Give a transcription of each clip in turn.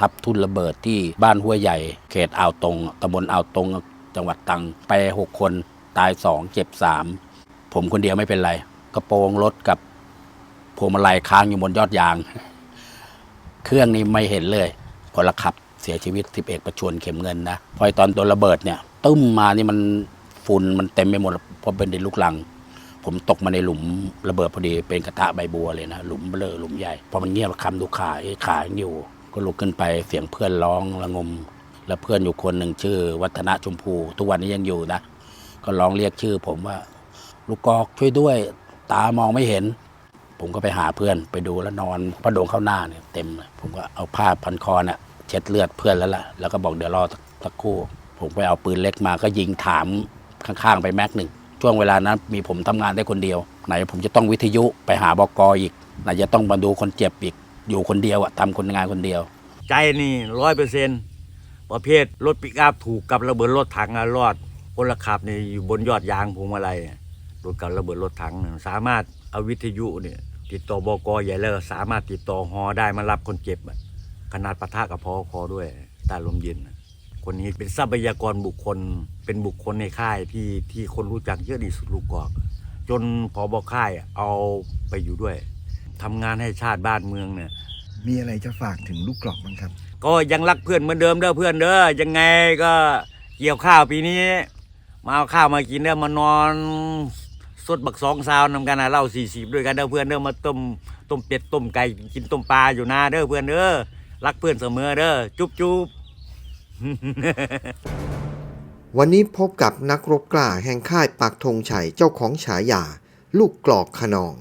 ทับทุนระเบิดที่บ้านห้วยใหญ่ เขตอ่าวตรงตำบลอ่าวตรงจังหวัดตรังไปหกคนตายสองเจ็บสามผมคนเดียวไม่เป็นไร กระโปรงรถกับพวงมาลัยค้างอยู่บนยอดยาง เครื่องนี้ไม่เห็นเลยพละขับเสียชีวิตสิบเอกประชวนเข็มเงินนะพอไอ้ตอนโดนระเบิดเนี่ยตึ้มมานี่มันฝุ่นมันเต็มไปหมดเพราะเป็นดินลูกลัง ผมตกมาในหลุมระเบิดพอดีเป็นกระทะใบบัวเลยนะ หลุมเบลอหลุมใหญ่พอมันเงียบคำดูขาเอ้ขายังอยู่ ก็ลุกขึ้นไปเสียงเพื่อนร้องระงม แล้วเพื่อนอยู่คนหนึ่งชื่อ วัฒนะชมพู ทุกวันนี้ยังอยู่นะ ก็ร้องเรียกชื่อ ผมว่า ลูกกอกช่วยด้วย ตามองไม่เห็น ผมก็ไปหาเพื่อนไปดูแล้วนอนพระโดงเข้าหน้าเนี่ยเต็มเลยผมก็เอาผ้าพันคอเนี่ยเช็ดเลือดเพื่อนแล้วล่ะแล้วก็บอกเดี๋ยวรอสักครู่ ผมไปเอาปืนเล็กมาก็ยิงถามข้างๆไปแม็กหนึ่งช่วงเวลานั้นมีผมทำงานได้คนเดียว ไหนผมจะต้องวิทยุไปหาบกอีก ไหนจะต้องมาดูคนเจ็บอีก อยู่คนเดียวอะทำคนงานคนเดียว ใจนี่ร้อยเปอร์เซ็นประเภทรถปิกอัพถูกกับระเบิดรถถังอะรอดพลขับนี่อยู่บนยอดยางพวงมาลัยโดนกับระเบิดรถถังสามารถเอาวิทยุเนี่ยติดต่อบกใหญ่แล้วสามารถติดต่อฮอได้มารับคนเจ็บขนาดปะทะกับพอคอด้วยใต้ลมเย็นคนนี้เป็นทรัพยากรบุคคล เป็นบุคคลในค่ายที่ที่คนรู้จักเยอะที่สุดลูกกอก จนพอบอค่ายเอาไปอยู่ด้วย ทำงานให้ชาติบ้านเมืองเนี่ย มีอะไรจะฝากถึงลูกกรอกบ้างครับ ก็ยังรักเพื่อนเหมือนเดิมเด้อเพื่อนเด้อยังไงก็เกี่ยวข้าวปีนี้ มาเอาข้าวมากินเด้อมานอนสดบักสองซาวนำกันนะเหล่าสี่สิบด้วยกันเด้อเพื่อนเด้อมาต้มต้มเป็ดต้มไก่กินต้มปลาอยู่นาเด้อเพื่อนเด้อรักเพื่อนเสมอเด้อจุ๊บจุ๊บ วันนี้พบกับนักรบกล้าแห่งค่ายปักธงชัยเจ้าของฉายา ลูกกรอกขนอง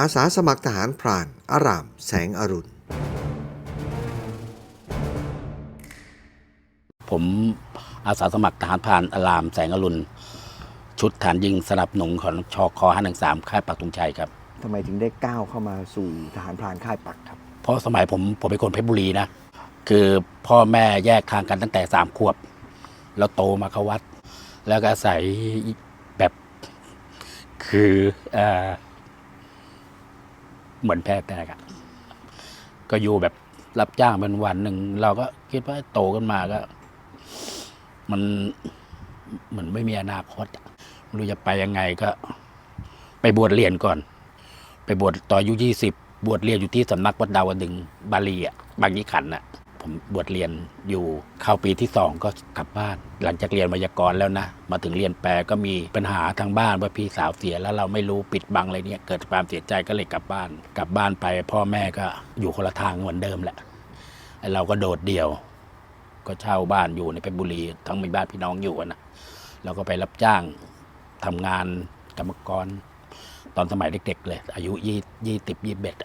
อาสาสมัครทหารพราน อาราม แสงอรุณ ผมอาสาสมัครทหารพราน อาราม แสงอรุณ ชุดฐานยิงสนับหนุนของชคห้าหนึ่งสามค่ายปักตุงชัยครับทำไมถึงได้ก้าวเข้ามาสู่ทหารพรานค่ายปักครับ เพราะสมัยผมผมเป็นคนเพชรบุรีนะ คือพ่อแม่แยกทางกันตั้งแต่สามขวบ แล้วโตมาเข้าวัด แล้วก็อาศัยแบบคือเออ เหมือนแพร่แตกอะก็อยู่แบบรับจ้างเป็นวันหนึ่งเราก็คิดว่าโตกันมาก็ มันเหมือนไม่มีอนาคตไม่รู้จะไปยังไงก็ ไปบวชเรียนก่อน ไปบวชตอนอายุยี่สิบบวชเรียนอยู่ที่สำนักวัดดาวดึงบาลีอะบางยี่ขันน่ะ ผมบวชเรียนอยู่เข้าปีที่สองก็กลับบ้าน หลังจากเรียนวยากรแล้วนะ มาถึงเรียนแปลก็มีปัญหาทางบ้านว่าพี่สาวเสียแล้วเราไม่รู้ปิดบังอะไรเนี่ยเกิดความเสียใจก็เลยกลับบ้าน กลับบ้านไปพ่อแม่ก็อยู่คนละทางเหมือนเดิมแหละไอ้เราก็โดดเดี่ยว ก็เช่าบ้านอยู่ในเพชรบุรีทั้งมีบ้านพี่น้องอยู่นะเราก็ไปรับจ้างทำงานกรรมกร ตอนสมัยเด็ก ๆ เลย อายุยี่ยี่สิบยี่สิบเอ็ด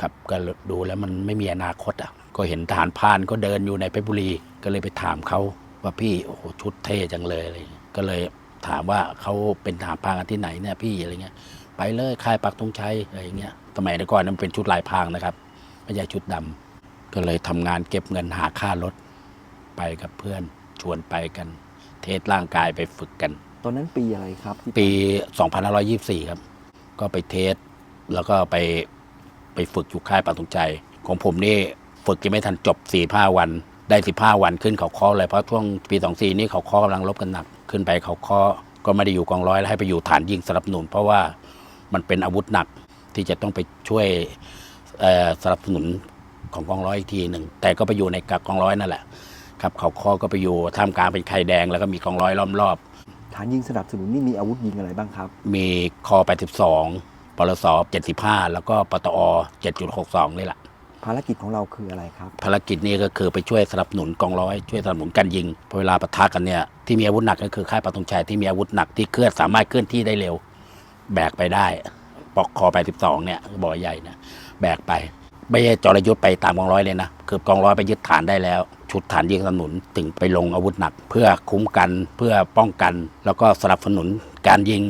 ครับก็ดูแล้วมันไม่มีอนาคตอะ ก็เห็นทหารพรานก็เดินอยู่ในเพชรบุรี ก็เลยไปถามเขาว่าพี่โอ้โหชุดเท่จังเลยอะไรเงี้ยก็เลยถามว่าเขาเป็นทหารพรานกันที่ไหนเนี่ยพี่อะไรเงี้ยไปเลยค่ายปักธงชัยอะไรอย่างเงี้ยสมัยก่อนนั้นเป็นชุดลายพรางนะครับไม่ใช่ชุดดำก็เลยทำงานเก็บเงินหาค่ารถไปกับเพื่อนชวนไปกัน เทสร่างกายไปฝึกกัน ตอนนั้นปีอะไรครับที่ปี 2524 ครับ ก็ไปเทสแล้วก็ไปไปฝึกอยู่ค่ายปักธงใจของผมนี่ ฝึกยังไม่ทันจบ4-5วัน ได้15วันขึ้นเขาค้อเลยเพราะช่วงปี24นี้เขาค้อกำลังลบกันหนักขึ้นไปเขาค้อก็ไม่ได้อยู่กองร้อยแล้วให้ไปอยู่ฐานยิงสนับสนุน เพราะว่ามันเป็นอาวุธหนักที่จะต้องไปช่วยเอ่อสนับสนุนของกองร้อยอีกทีหนึ่งแต่ก็ไปอยู่ในกับกองร้อยนั่นแหละครับเขาค้อก็ไปอยู่ท่ามกลางเป็นไข่แดงแล้วก็มีกองร้อยล้อมรอบฐานยิงสนับสนุนนี่มีอาวุธยิงอะไรบ้างครับ มีคอ82ปลส75 แล้วก็ปตอ 7.62 นี่แหละ ภารกิจของเราคืออะไรครับภารกิจนี้ก็คือไปช่วยสนับสนุนกองร้อยช่วยสนับสนุนการยิงพอเวลาปะทะกันเนี่ยที่มีอาวุธหนักก็คือค่ายปักธงชัยที่มีอาวุธหนักที่เคลื่อนสามารถเคลื่อนที่ได้เร็ว แบกไปได้ปอกคอ82เนี่ยบ่อใหญ่นะแบกไปไม่ใช่จรยุทธ์ไปตามกองร้อยเลยนะคือกองร้อยไปยึดฐานได้แล้ว ชุดฐานยิงสนับสนุนถึงไปลงอาวุธหนัก เพื่อคุ้มกันเพื่อป้องกัน แล้วก็สนับสนุนการยิง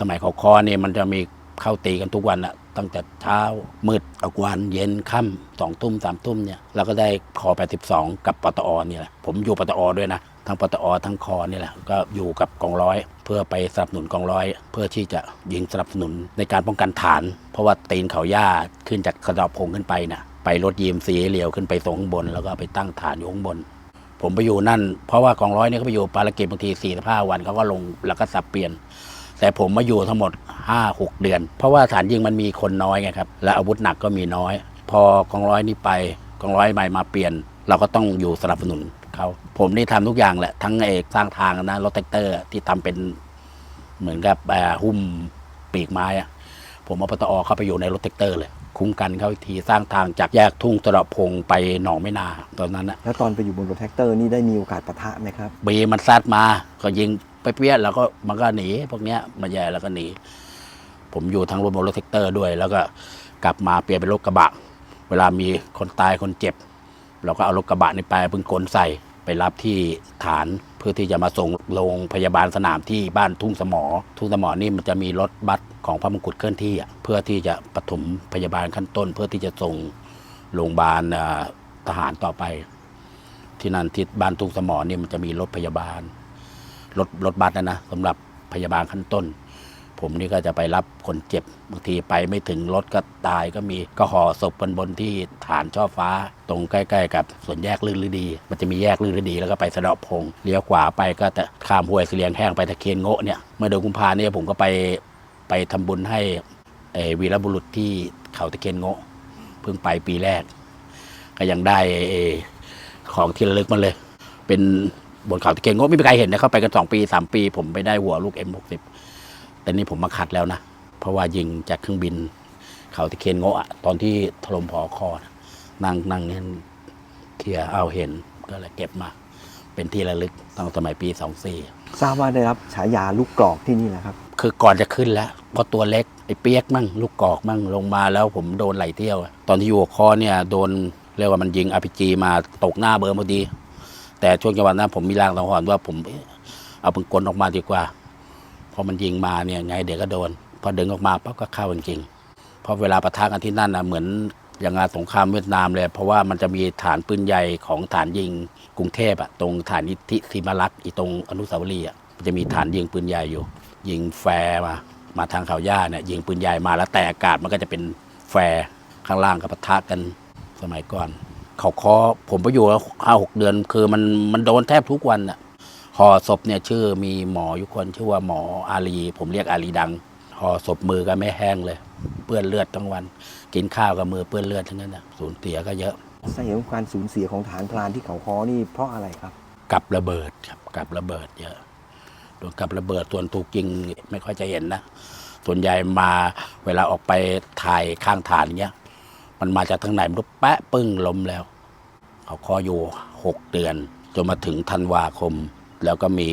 สมัยขาคอเนี่ยมันจะมีเข้าตีกันทุกวันอะ ตั้งแต่เช้ามืดกลางวันเย็นค่ำสองทุ่มสามทุ่มเนี่ยเราก็ได้คอ82 กับปตอเนี่ยแหละผมอยู่ปตอด้วยนะทั้งปตอทั้งคอนี่แหละก็อยู่กับกองร้อย เพื่อไปสนับสนุนกองร้อย เพื่อที่จะยิงสนับสนุนในการป้องกันฐาน เพราะว่าตีนเขาย่าขึ้นจากกระดอบพงขึ้นไปนะไปรถยีมสีเหลียวขึ้นไปส่งข้างบน แล้วก็ไปตั้งฐานอยู่ข้างบน ผมไปอยู่นั่น เพราะว่ากองร้อยเนี่ยเขาไปอยู่ภารกิจบางทีสี่สิบห้าวันเขาก็ลงแล้วก็สับเปลี่ยน แต่ผมมาอยู่ทั้งหมดห้าหกเดือน เพราะว่าฐานยิงมันมีคนน้อยไงครับ และอาวุธหนักก็มีน้อย พอกองร้อยนี้ไปกองร้อยใหม่มาเปลี่ยน เราก็ต้องอยู่สนับสนุนเขาผมนี่ทำทุกอย่างแหละทั้งเอกสร้างทางนะรถแท็กเตอร์ที่ทำเป็นเหมือนกับเอ่อหุ้มปีกไม้อะผมเอาปตอเข้าไปอยู่ในรถแท็กเตอร์เลย คุ้มกันเขาอีกทีสร้างทางจากแยกทุ่งตระพงไปหนองไม่นาตอนนั้นอะแล้วตอนไปอยู่บนรถแท็กเตอร์นี่ได้มีโอกาสปะทะไหมครับบีมันซัดมาก็ยิง ไปเปี้ยแล้วก็มันก็หนีพวกเนี้ยมาแย่แล้วก็หนี ผมอยู่ทั้งรถบนรถแท็กเตอร์ด้วย แล้วก็กลับมาเปลี่ยนเป็นรถกระบะ เวลามีคนตายคนเจ็บ เราก็เอารถกระบะนี่ไปพิ่งกลใส่ไปรับที่ฐานเพื่อที่จะมาส่งโรงพยาบาลสนามที่บ้านทุ่งสมอ ทุ่งสมอนี่มันจะมีรถบัสของพระมงกุฎเคลื่อนที่เพื่อที่จะปฐมพยาบาลขั้นต้น เพื่อที่จะส่งโรงพยาบาลทหารต่อไป ที่นั่นที่บ้านทุ่งสมอนี่มันจะมีรถพยาบาล รถรถบัสนะนะสำหรับพยาบาลขั้นต้น ผมนี่ก็จะไปรับคนเจ็บบางทีไปไม่ถึงรถก็ตายก็มีก็ห่อศพบนบนที่ฐานช่อฟ้า ตรงใกล้ๆ กับสวนแยกลื่นฤดี มันจะมีแยกลื่นฤดีแล้วก็ไปสะเดาะพงเลี้ยวขวาไปก็จะข้ามห้วยเสลียงแห้งไปตะเคียนโงะเนี่ยเมื่อเดือนกุมภาเนี่ยผมก็ไปไปทำบุญให้วีรบุรุษที่เขาตะเคียนโงะเพิ่งไปปีแรก ก็ยังได้ของที่ระลึกมาเลย เป็น บนเขาตะเคียนโงะไม่มีใครเห็นนะเขาไปกันสองปีสามปี ผมไปได้หัวลูก M60 แต่นี่ผมมาขัดแล้วนะ เพราะว่ายิงจากเครื่องบิน เขาตะเคียนโงะอะตอนที่ถล่มพอคอนะนั่งนั่งเนี่ยเคลียร์เอาเห็นก็เลยเก็บมา เป็นที่ระลึกตั้งสมัยปีสองสี่ทราบว่าได้รับฉายาลูกกรอกที่นี่แหละครับ คือก่อนจะขึ้นแล้วเพราะตัวเล็กไอ้เปียกมั่งลูกกอกมั่งลงมาแล้วผมโดนไหลเที่ยวอะตอนที่อยู่หัวคอเนี่ยโดนเรียกว่ามันยิงอาพีจีมาตกหน้าเบอร์พอดี แต่ช่วงจังหวะนั้นผมมีรางสังหรณ์ว่าผมเอ๊ะเอาปืนกลออกมาดีกว่าพอมันยิงมาเนี่ยไงเดี๋ยวก็โดน พอดึงออกมาปั๊บก็เข้าจริงเพราะเวลาปะทะกันที่นั่นนะเหมือนอย่างงานสงครามเวียดนามเลย เพราะว่ามันจะมีฐานปืนใหญ่ของฐานยิงกรุงเทพอะตรงฐานนิธิศิมารักษ์อีตรงอนุสาวรีย์อะมันจะมีฐานยิงปืนใหญ่อยู่ ยิงแฟร์มามาทางเขาย่าเนี่ยยิงปืนใหญ่มาแล้วแต่อากาศมันก็จะเป็นแฟร์ข้างล่างก็ปะทะกันสมัยก่อน เขาคอผมไปอยู่ห้าหกเดือน คือมันมันโดนแทบทุกวันอะห่อศพเนี่ยชื่อมีหมออยู่คนชื่อว่าหมออาลีผมเรียกอาลีดังห่อศพมือก็ไม่แห้งเลย เปื้อนเลือดทั้งวัน กินข้าวกับมือเปื้อนเลือดทั้งนั้นนะสูญเสียก็เยอะสาเหตุของการสูญเสียของฐานพลานที่เขาคอนี่เพราะอะไรครับ กับระเบิดครับกับระเบิดเยอะโดนกับระเบิดส่วนถูกยิงไม่ค่อยจะเห็นนะส่วนใหญ่มาเวลาออกไปถ่ายข้างฐานเงี้ย มันมาจากทางไหนมันรู้แปะปึ้งล้มแล้ว เขาคออยู่หกเดือน จนมาถึงธันวาคม แล้วก็มี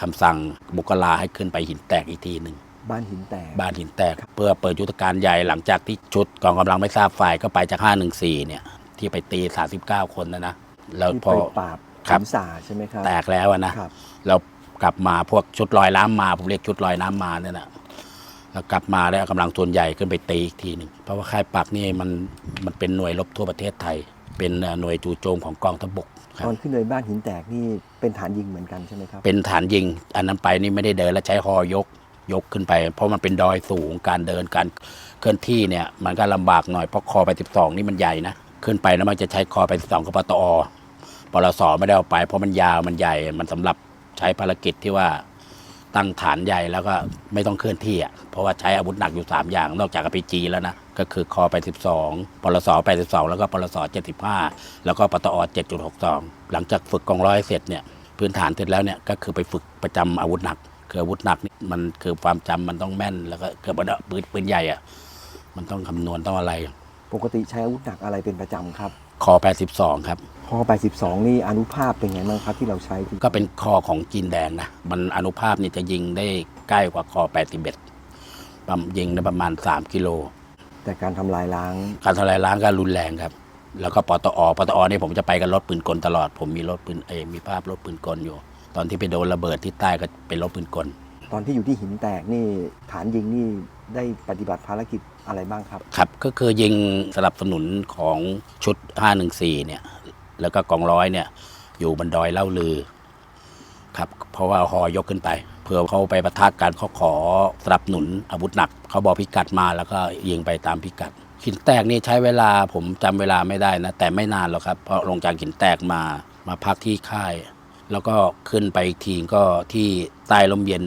คำสั่งบุกลาให้ขึ้นไปหินแตกอีกทีหนึ่งบ้านหินแตกบ้านหินแตก เพื่อเปิดยุทธการใหญ่หลังจากที่ชุดกองกำลังไม่ทราบฝ่ายก็ไปจาก 514 เนี่ย ที่ไปตี 39 คนนะนะแล้วที่พอไปปราบครับหินสาใช่ไหมครับแตกแล้วอะนะครับแล้วกลับมาพวกชุดลอยน้ำมาผมเรียกชุดลอยน้ำมาเนี่ยนะแล้ว กลับมาแล้วเอากำลังส่วนใหญ่ขึ้นไปตีอีกทีหนึ่งเพราะว่าค่ายปักนี่มันมันเป็นหน่วยรบทั่วประเทศไทย เป็นเอ่อหน่วยจู่โจมของกองทัพบกครัตบอนขึ้นเลยบ้านหินแตกนี่เป็นฐานยิงเหมือนกันใช่ไหมครับเป็นฐานยิง อันนั้นไปนี่ไม่ได้เดินแล้วใช้ฮอยกยกขึ้นไป เพราะมันเป็นดอยสูงการเดินการเคลื่อนที่เนี่ยมันก็ลำบากหน่อยเพราะคอไป 12 นี่มันใหญ่นะขึ้นไปแล้วมันจะใช้คอไป 12กับปตอปลสไม่ได้เอาไป เพราะมันยาวมันใหญ่มันสำหรับใช้ภารกิจที่ว่า ตั้งฐานใหญ่แล้วก็ไม่ต้องเคลื่อนที่อะเพราะว่าใช้อาวุธหนักอยู่ 3 อย่าง นอกจากอพีจีแล้วนะ ก็คือคอไป12ปลสไป12 แล้วก็ปลส75 แล้วก็ปตอ7.62 หลังจากฝึกกองร้อยเสร็จเนี่ยพื้นฐานเสร็จแล้วเนี่ยก็คือไปฝึกประจำอาวุธหนัก คืออาวุธหนักนี่มันคือความจำมันต้องแม่น แล้วก็เกิดว่าปืนปืนใหญ่อะมันต้องคำนวณต้องอะไร ปกติใช้อาวุธหนักอะไรเป็นประจำครับคอ82 ครับ คอ82 นี่อนุภาพเป็นไงบ้างครับที่เราใช้ ก็เป็นคอของจีนแดงนะ มันอนุภาพนี่จะยิงได้ใกล้กว่าคอ81ประมาณยิงได้ประมาณ 3 กิโล แต่การทำลายล้าง การทำลายล้างก็รุนแรงครับ แล้วก็ปตอปตอนี่ผมจะไปกับรถปืนกลตลอด ผมมีรถปืนเอยมีภาพรถปืนกลอยู่ ตอนที่ไปโดนระเบิดที่ใต้ก็เป็นรถปืนกล ตอนที่อยู่ที่หินแตกนี่ฐานยิงนี่ได้ปฏิบัติภารกิจอะไรบ้างครับ ครับ ก็คือยิงสนับสนุนของชุด 514 เนี่ย แล้วก็กองร้อยเนี่ยอยู่บนดอยเล่าลือครับเพราะว่าฮอยกขึ้นไปเพื่อเขาไปประทะกันเขาขอสนับสนุนอาวุธหนัก เขาบอกพิกัดมาแล้วก็ยิงไปตามพิกัดหินแตกนี่ใช้เวลาผมจำเวลาไม่ได้นะ แต่ไม่นานหรอกครับเพราะลงจากหินแตกมามาพักที่ค่าย แล้วก็ขึ้นไปอีกทีก็ที่ใต้ลมเย็น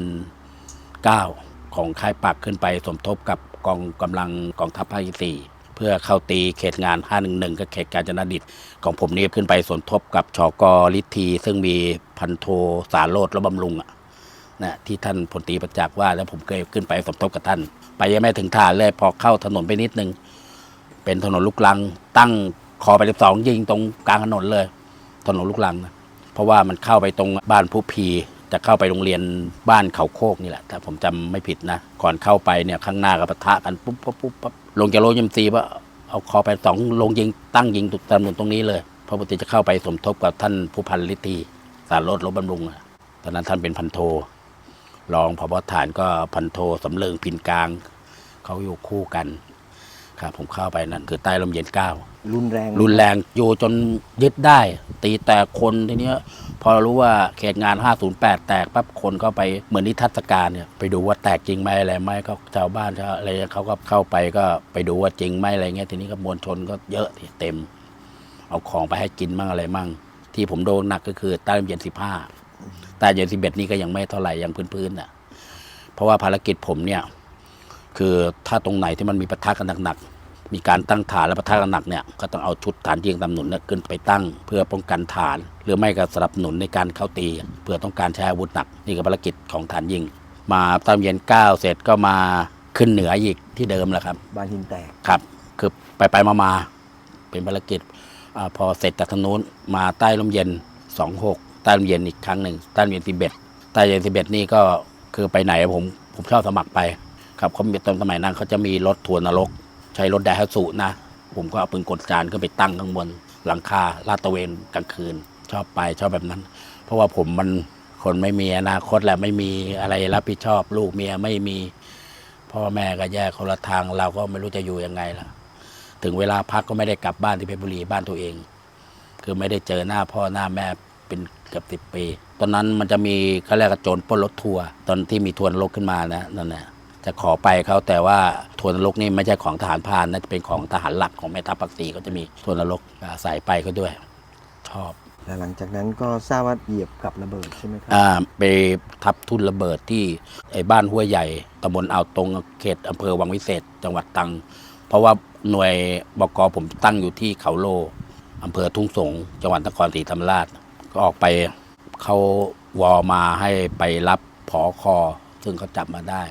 9 ของค่ายปักขึ้นไปสมทบกับกองกำลังกองทัพภาคที่สี่ พื่อเข้าตีเขตงาน 511 กับเขตกาญจนดิตของผมนี่ขึ้นไปสมทบกับชอกลิทีซึ่งมีพันโทสารโรดและบำรุงอะนะที่ท่านพลตีประจักษ์ว่า แล้วผมเคยขึ้นไปสมทบกับท่าน ไปยังไม่ถึงฐานเลยพอเข้าถนนไปนิดนึง เป็นถนนลูกลัง ตั้งคอไปสองยิงตรงกลางถนนเลย ถนนลูกลังนะเพราะว่ามันเข้าไปตรงบ้านผู้พีจะเข้าไปโรงเรียนบ้านเขาโคกนี่แหละ ถ้าผมจำไม่ผิดนะ ก่อนเข้าไปเนี่ยข้างหน้าก็ปะทะกันปุ๊บปุ๊บปุ๊บปุ๊บ ลงจากรถยมซีว่าเอาคอไปสองลงยิงตั้งยิงตุกตามถนตรงนี้เลย พระปกติจะเข้าไปสมทบกับท่านผู้พันลิตีสารรถรถบำรุงอะตอนนั้นท่านเป็นพันโทรองพบฐานก็พันโทสำเริงพินกลาง เขาอยู่คู่กันครับผมเข้าไปนั่นคือใต้ลมเย็นเก้า รุนแรงรุนแรงอยู่จนยึดได้ ตีแตกคนทีเนี้ยพอรู้ว่าเขตงาน 508 แตกปั๊บคนก็ไปเหมือนนิทรรศการเนี่ยไปดูว่าแตกจริงไหมอะไรไหมก็ชาวบ้านชาวอะไรเขาก็เข้าไปก็ไปดูว่าจริงไหมอะไรเงี้ยทีนี้ก็มวลชนก็เยอะเต็ม เอาของไปให้กินมั่งอะไรมั่ง ที่ผมโดนหนักก็คือใต้เย็น15ใต้เย็น11นี่ก็ยังไม่เท่าไหร่ยังพื้นๆน่ะเพราะว่าภารกิจผมเนี่ย คือถ้าตรงไหนที่มันมีปะทะกันหนักๆ มีการตั้งฐานและปะทะกันหนักเนี่ยก็ต้องเอาชุดฐานยิงตำหนุนเนี่ยขึ้นไปตั้ง เพื่อป้องกันฐาน หรือไม่ก็สนับสนุนในการเข้าตี เพื่อต้องการใช้อาวุธหนักนี่ก็ภารกิจของฐานยิง มาตอนเย็นเก้าเสร็จก็มาขึ้นเหนืออีกที่เดิมแหละครับบ้านหินแตกครับคือไปไปมามาเป็นภารกิจอาพอเสร็จจากทางนู้นมาใต้ลมเย็น 26 ใต้ลมเย็นอีกครั้งหนึ่งใต้ลมเย็นสิบเอ็ดใต้ลมเย็นสิบเอ็ดนี่ก็คือไปไหนผมผมชอบสมัครไปครับเขามีตอนสมัยนั้นเขาจะมีรถทัวร์นรก ใช้รถไดฮัสุนะ ผมก็เอาปืนกลจานขึ้นไปตั้งข้างบน หลังคาลาดตะเวนกลางคืน ชอบไปชอบแบบนั้น เพราะว่าผมมันคนไม่มีอนาคตแหละไม่มีอะไรรับผิดชอบ ลูกเมียไม่มีพ่อแม่ก็แยกคนละทางเราก็ไม่รู้จะอยู่ยังไงล่ะ ถึงเวลาพักก็ไม่ได้กลับบ้านที่เพชรบุรีบ้านตัวเอง คือไม่ได้เจอหน้าพ่อหน้าแม่เป็นเกือบสิบปี ตอนนั้นมันจะมีเขาเรียกโจรปล้นรถทัวร์ตอนที่มีทัวร์นรกขึ้นมานะนั่นแหละ จะขอไปเขาแต่ว่าทัวร์นรกนี่ไม่ใช่ของทหารพรานนะจะเป็นของทหารหลักของแม่ทัพภาคสี่ก็จะมีทัวร์นรกอาศัยไปก็ด้วย ชอบแล้วหลังจากนั้นก็ทราบว่าเหยียบกับระเบิดใช่ไหมครัอ่าไปทับทุนระเบิดที่ไอ้บ้านห้วยใหญ่ตำบลอ่าวตรงเขตอำเภอวังวิเศษ จังหวัดตรัง เพราะว่าหน่วยบกผมตั้งอยู่ที่เขาโลอำเภอทุ่งสงจังหวัดนครศรีธรรมราชก็ออกไปเขาวอมาให้ไปรับผอคอซึ่งเขาจับมาได้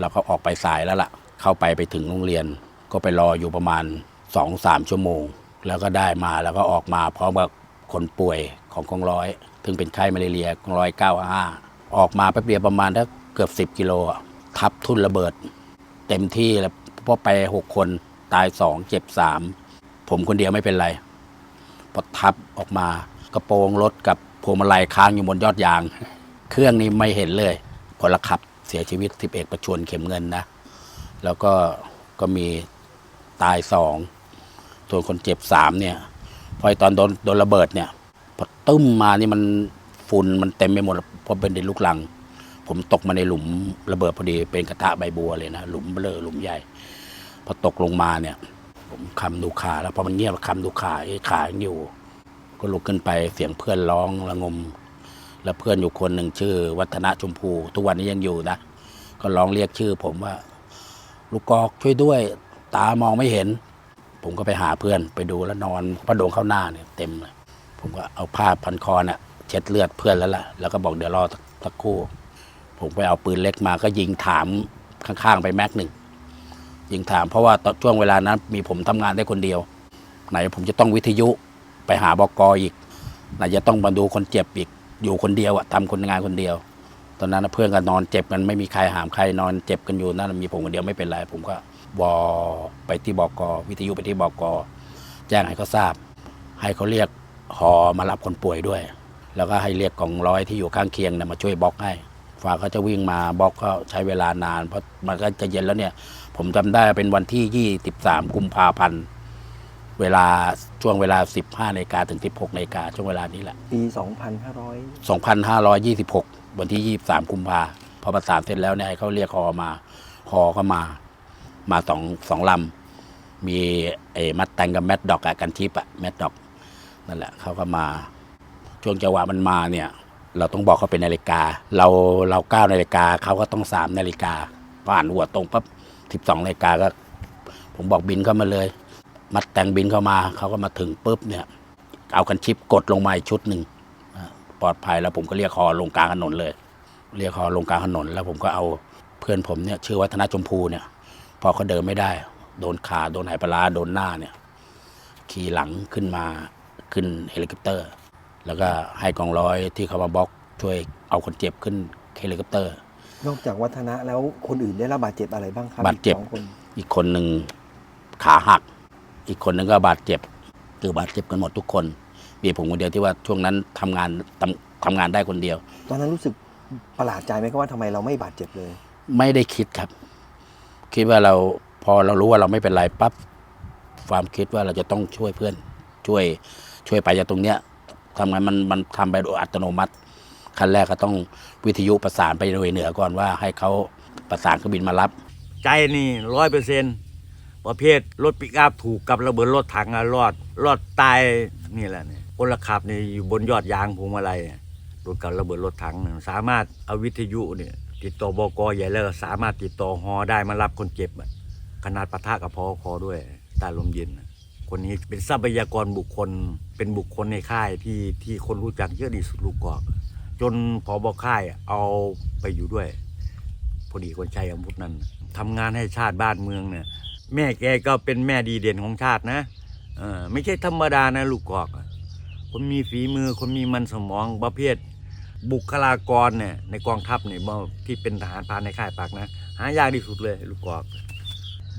แล้วก็ออกไปสายแล้วล่ะ เข้าไปไปถึงโรงเรียน ก็ไปรออยู่ประมาณ2อสามชั่วโมง แล้วก็ได้มาแล้วก็ออกมาพร้อมกับคนป่วยของกองร้อยซึ่งเป็นไข้มาเรียกองร้อยเก้าห้าออกมาแป๊บเดียวประมาณถ้าเกือบ 10 กิโลทับทุ่นระเบิด เต็มที่แล้วพราะไปหกคนตายสองเจ็บสามผมคนเดียวไม่เป็นไรพอทับออกมากระโปรงรถกับพวงมาลัยค้างอยู่บนยอดยาง เครื่องนี้ไม่เห็นเลยพลขับ เสียชีวิตสิบเอกประชวนเข็มเงินนะ แล้วก็ก็มีตายสองส่วนคนเจ็บสามเนี่ย พอตอนโดนโดนระเบิดเนี่ยพอตึ้มมานี่มันฝุ่นมันเต็มไปหมดเพราะเป็นดินลูกลัง ผมตกมาในหลุมระเบิดพอดีเป็นกระทะใบบัวเลยนะ หลุมเบลอหลุมใหญ่ พอตกลงมาเนี่ย ผมคำดูขาแล้วพอมันเงียบคำดูขาไอ้ขายังอยู่ ก็ลุกขึ้นไปเสียงเพื่อนร้องระงม แล้วเพื่อนอยู่คนหนึ่งชื่อ วัฒนะชมพู ทุกวันนี้ยังอยู่นะ ก็ร้องเรียกชื่อ ผมว่า ลูกกอกช่วยด้วย ตามองไม่เห็น ผมก็ไปหาเพื่อนไปดูแล้วนอนพระโดงเข้าหน้าเนี่ยเต็มเลยผมก็เอาผ้าพันคอน่ะเช็ดเลือดเพื่อนแล้วล่ะแล้วก็บอกเดี๋ยวรอสักครู่ ผมไปเอาปืนเล็กมาก็ยิงถามข้างๆไปแม็กหนึ่งยิงถามเพราะว่าตอนช่วงเวลานั้น มีผมทำงานได้คนเดียว ไหนผมจะต้องวิทยุไปหาบกอีกไหนจะต้องมาดูคนเจ็บอีก อยู่คนเดียวอะทำคนงานคนเดียว ตอนนั้นเพื่อนก็นอนเจ็บกันไม่มีใครหามใครนอนเจ็บกันอยู่นั่นมีผมคนเดียวไม่เป็นไรผมก็วอไปที่บกวิทยุไปที่บกแจ้งให้เขาทราบ ให้เขาเรียกหอมารับคนป่วยด้วย แล้วก็ให้เรียกกองร้อยที่อยู่ข้างเคียงนะมาช่วยบล็อกให้ฝ่าเขาจะวิ่งมาบล็อกก็ใช้เวลานาน เพราะมันก็จะเย็นแล้วเนี่ย ผมจำได้เป็นวันที่ 23 กุมภาพันธ์ เวลาช่วงเวลา 15นาฬิกาถึง 16นาฬิกาช่วงเวลานี้แหละ ปี 2500 2526 วันที่ 23กุมภาพอประสานเสร็จแล้วเนี่ยให้เขาเรียกฮอมาฮอก็มา มาสองสองลำมีไอ้มัดแตงกับแมดดอกอะกันทิปอะแมดดอกนั่นแหละเขาก็มาช่วงจังหวะมันมาเนี่ย เราต้องบอกเขาเป็นนาฬิกา เราเราเก้านาฬิกาเขาก็ต้องสามนาฬิกาผ่านหัวตรงปั๊บสิบสองนาฬิกาก็ ผมบอกบินเข้ามาเลย มัดแต่งบินเข้ามา เขาก็มาถึงปุ๊บเนี่ย เอากันชิปกดลงมาอีกชุดหนึ่งอ่าปลอดภัยแล้วผมก็เรียกคอลงกลางถนนเลย เรียกคอลงกลางถนนแล้วผมก็เอาเพื่อนผมเนี่ยชื่อวัฒนชมพูเนี่ย พอเขาเดินไม่ได้ โดนขาโดนไหปลาร้าโดนหน้าเนี่ย ขี่หลังขึ้นมาขึ้นเฮลิคอปเตอร์ แล้วก็ให้กองร้อยที่เขามาบล็อกช่วยเอาคนเจ็บขึ้นเฮลิคอปเตอร์ นอกจากวัฒนะแล้วคนอื่นได้รับบาดเจ็บอะไรบ้างครับบาดเจ็บอีกสองคนอีกคนหนึ่งขาหัก อีกคนหนึงก็บาดเจ็บ คือบาดเจ็บกันหมดทุกคน มีผมคนเดียวที่ว่าช่วงนั้นทำงานทำทำงานได้คนเดียว ตอนนั้นรู้สึกประหลาดใจไหมครับว่าทำไมเราไม่บาดเจ็บเลย ไม่ได้คิดครับ คิดว่าเราพอเรารู้ว่าเราไม่เป็นไรปั๊บความคิดว่าเราจะต้องช่วยเพื่อน ช่วยช่วยไปจากตรงเนี้ยทำงานมันมันทำไปโดยอัตโนมัติขั้นแรกก็ต้องวิทยุประสานไปโดยเหนือก่อนว่าให้เขาประสานเครื่องบินมารับ ใจนี่ร้อยเปอร์เซ็น ประเภทรถปิกอัพถูกกับระเบิดรถถังอะรอดรอดตายนี่แหละเนี่ยคนละขับนี่อยู่บนยอดยางพวงมาลัยอะโดนกับระเบิดรถถังสามารถเอาวิทยุเนี่ยติดต่อบกใหญ่แล้วสามารถติดต่อฮอได้มารับคนเจ็บขนาดปะทะกับพอคอด้วยต้ลมเย็น คนนี้เป็นทรัพยากรบุคคล เป็นบุคคลในค่ายที่ที่คนรู้จักเยอะที่สุดลูกกอก จนพอบอค่ายเอาไปอยู่ด้วย พอดีคนใช้อาวุธนั้นทำงานให้ชาติบ้านเมืองเนี่ย แม่แกก็เป็นแม่ดีเด่นของชาตินะเออไม่ใช่ธรรมดานะลูกกอกอะคนมีฝีมือคนมีมันสมองประเภทบุคลากรเนี่ยในกองทัพเนี่ยเมื่อที่เป็นทหารพรานในค่ายปากนะหายากที่สุดเลย ลูกกอก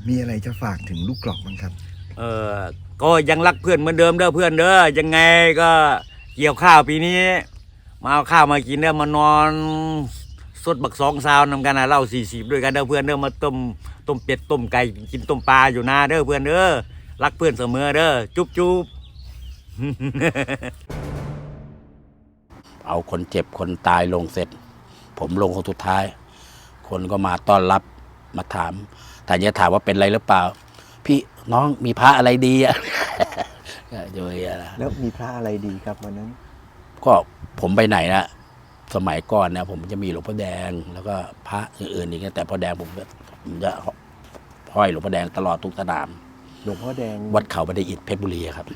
มีอะไรจะฝากถึงลูกกรอกบ้างครับ เออก็ยังรักเพื่อนเหมือนเดิมเด้อเพื่อนเด้อยังไงก็เกี่ยวข้าวปีนี้ มาเอาข้าวมากินเด้อมานอนสดบักสองซาวนำกันนะเหล่าสี่สิบด้วยกันเด้อเพื่อนเด้อมาต้ม ต้มเป็ดต้มไก่กินต้มปลาอยู่นาเด้อเพื่อนเด้อรักเพื่อนเสมอเด้อจุ๊บจุ๊บเอาคนเจ็บคนตายลงเสร็จ ผมลงคนสุดท้าย คนก็มาต้อนรับมาถามแต่จะถามว่าเป็นอะไรหรือเปล่า พี่น้องมีพระอะไรดีอะก็โดยอะไรแล้วมีพระอะไรดีครับวันนั้น ก็ผมไปไหนนะสมัยก่อนเนี่ยผมจะมีหลวงพ่อแดงแล้วก็พระอื่นๆอีกนะแต่พ่อแดงผม จะผมจะห้อยหลวงพ่อแดงตลอดทุกสนาม หลวงพ่อแดงวัดเขาบันไดอิฐเพชรบุรีครับ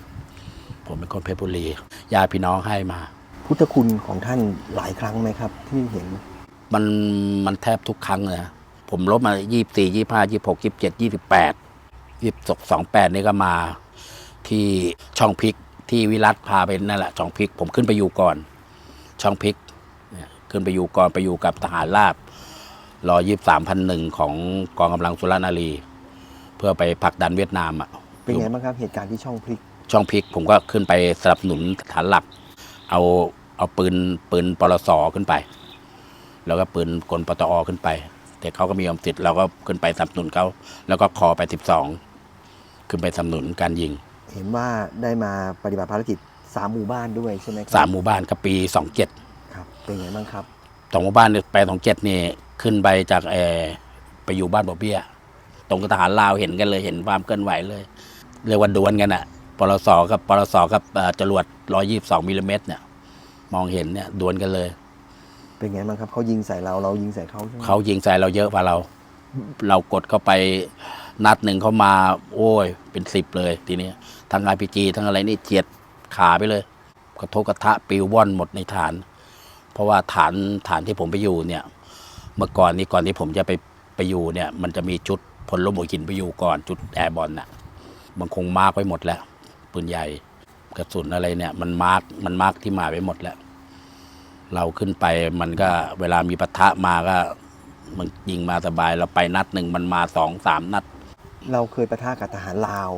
ผมเป็นคนเพชรบุรีญาติพี่น้องให้มา พุทธคุณของท่านหลายครั้งไหมครับ ที่เห็น มันมันแทบทุกครั้งเลยนะผมลบมายี่สี่ยี่ห้ายี่หกยี่เจ็ดยี่สิบแปดยี่สสองแปดนี่ก็มา ที่ช่องพริกที่วิรัตพาไปนั่นแหละช่องพริก ผมขึ้นไปอยู่ก่อน ช่องพริกเนี่ยขึ้นไปอยู่ก่อนไปอยู่กับทหารราบ รอยี่สามพันหนึ่งของกองกำลังสุรนารี เพื่อไปผลักดันเวียดนามอะเป็นไงบ้างครับเหตุการณ์ที่ช่องพลิก ช่องพริกผมก็ขึ้นไปสนับสนุนฐานหลัก เอาเอาปืนปืนปลสขึ้นไป แล้วก็ปืนกลปตอขึ้นไป แต่เขาก็มีอมติดเราก็ขึ้นไปสนับสนุนเขาแล้วก็คอไปสิบสองขึ้นไปสนับสนุนการยิง เห็นว่าได้มาปฏิบัติภารกิจสามหมู่บ้านด้วยใช่ไหมครัสามหมู่บ้านก็ปีสองเจ็ดครับเป็นไงบ้างครับสองหมู่บ้านเนี่ยไปสองเจ็ดนี่ ขึ้นไปจากเออไปอยู่บ้านบ่อเบี้ย ตรงกับทหารลาวเห็นกันเลยเห็นความเคลื่อนไหวเลย เรียกว่าดวลกันอะปลสกับปลสกับเอ่อจรวดร้อยี่สองมิลลิเมตรเนี่ย มองเห็นเนี่ยดวลกันเลย เป็นไงบ้างครับเขายิงใส่เราเรายิงใส่เขาใช่ไหมเขายิงใส่เราเยอะกว่าเรา เรากดเข้าไปนัดหนึ่งเขามา โอ้ย เป็นสิบเลยทีนี้ทั้งไอพีจีทั้งอะไรนี่เจียดขาไปเลย กระทบกระทะปิวว่อนหมดในฐาน เพราะว่าฐานฐานที่ผมไปอยู่เนี่ยเมื่อก่อนนี้ก่อนที่ผมจะไปไปอยู่เนี่ย มันจะมีชุดพลลมหัวหินไปอยู่ก่อนจุดแอร์บอลน่ะมันคงมาร์กไว้หมดแล้วปืนใหญ่กระสุนอะไรเนี่ย มันมาร์กมันมาร์กที่หมายไว้หมดแล้ว เราขึ้นไปมันก็เวลามีปะทะมาก็ มันยิงมาสบายเราไปนัดหนึ่งมันมาสองสามนัด เราเคยประทะกับทหารลาว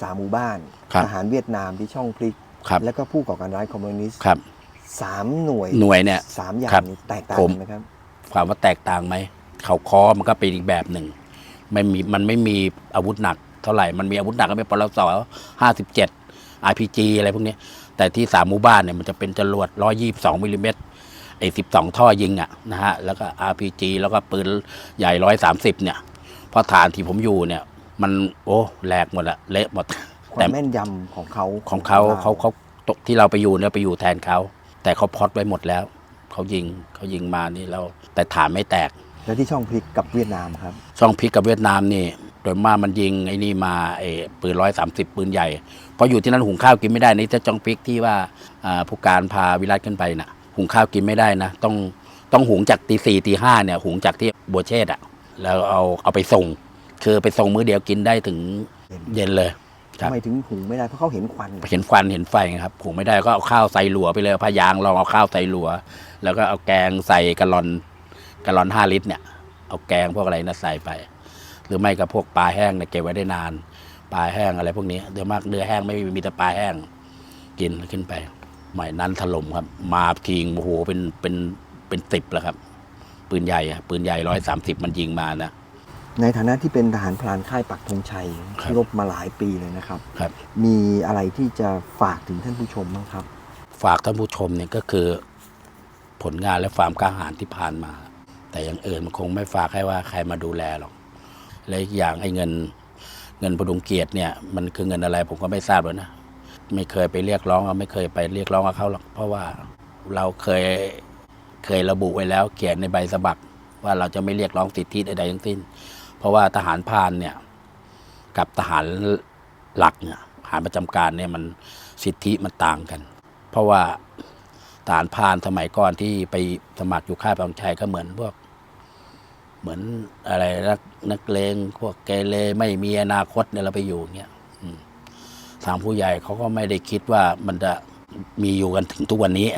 สามหมู่บ้าน ครับทหารเวียดนามที่ช่องพลิก ครับ แล้วก็ผู้ก่อการร้ายคอมมิวนิสต์ครับ สามหน่วยหน่วยเนี่ย สามอย่าครังบนี้แตกต่างผมกันไหมครับ ความว่าแตกต่างไหมเขาคอมันก็เป็นอีกแบบหนึ่งไม่มีมันไม่มีอาวุธหนักเท่าไหร่ มันมีอาวุธหนักก็เป็นปลสห้าสิบเจ็ด RPG อะไรพวกเนี้ยแต่ที่สามหมู่บ้านเนี่ยมันจะเป็นจรวดร้อยี่สองมิลลิเมตรไอ้สิบสองท่อยิงอะนะฮะ แล้วก็ RPG แล้วก็ปืนใหญ่ร้อยสามสิบเนี่ย เพราะฐานที่ผมอยู่เนี่ย มันโอ้แหลกหมดละเละหมดควาแต่มแม่นยำของเขาของเขาเขาเขาตกที่เราไปอยู่เนี่ยไปอยู่แทนเขา แต่เขาพลอดไว้หมดแล้ว เขายิงเขายิงมานี่เราแต่ฐานไม่แตก แล้วที่ช่องพลิกกับเวียดนามครับ ช่องพลิกกับเวียดนามนี่โดยมากมันยิงไอ้นี่มาไอ้ปืนร้อยสามสิบปืนใหญ่เพราะอยู่ที่นั่นหุงข้าวกินไม่ได้นี่จะจ้องพลิกที่ว่าอ่าผู้การพาวิรัตขึ้นไปน่ะหุงข้าวกินไม่ได้นะ ต้องต้องหุงจากตีสี่ตีห้าเนี่ยหุงจากที่บัวเชษฐ์อะแล้วเอาเอาไปส่ง คือไปส่งมื้อเดียวกินได้ถึงเย็นเลยครับ ทำไมถึงหุงไม่ได้เพราะเขาเห็นควันเห็นควันเห็นไฟไงครับหุงไม่ได้ก็เอาข้าวใส่หลัวไปเลยเอาพายางลองเอาข้าวใส่หลัว แล้วก็เอาแกงใส่กะลอนกะลอนห้าลิตรเนี่ย เอาแกงพวกอะไรนะใส่ไป หรือไม่ก็พวกปลาแห้งเนี่ยเก็บไว้ได้นาน ปลาแห้งอะไรพวกนี้เดี๋ยวมากเนื้อแห้งไม่มีมีแต่ปลาแห้ง กินขึ้นไปใหม่นั้นถล่มครับ มาทิ้งโอ้โหเป็นเป็นเป็นสิบแล้วครับ ปืนใหญ่อะปืนใหญ่ร้อยสามสิบมันยิงมานะ ในฐานะที่เป็นทหารพรานค่ายปักธงชัยครับที่รบมาหลายปีเลยนะครับ ครับ มีอะไรที่จะฝากถึงท่านผู้ชมบ้างครับ ฝากท่านผู้ชมเนี่ยก็คือ ผลงานและความกล้าหาญที่ผ่านมา แต่อย่างอื่นมันคงไม่ฝากให้ว่าใครมาดูแลหรอก และอีกอย่างไอ้เงิน เงินประดุงเกียรติเนี่ยมันคือเงินอะไรผมก็ไม่ทราบเลยนะ ไม่เคยไปเรียกร้องไม่เคยไปเรียกร้องกับเขาหรอกเพราะว่าเราเคยเคยระบุไว้แล้ว เขียนในใบสมัครว่าเราจะไม่เรียกร้องสิทธิใดๆทั้งสิ้นเพ ราะว่าทหารพานเนี่ยกับทหารหลักเนี่ยทหารประจำการเนี่ยมันสิทธิมันต่างกัน เพราะว่าทหารพานสมัยก่อนที่ไปสมัครอยู่ค่ายปังชัยก็เหมือนพวกเหมือนอะไรนักนักเลงพวกเกเรไม่มีอนาคตเนี่ยเราไปอยู่เงี้ยอืมทางผู้ใหญ่เขาก็ไม่ได้คิดว่ามันจะมีอยู่กันถึงทุกวันนี้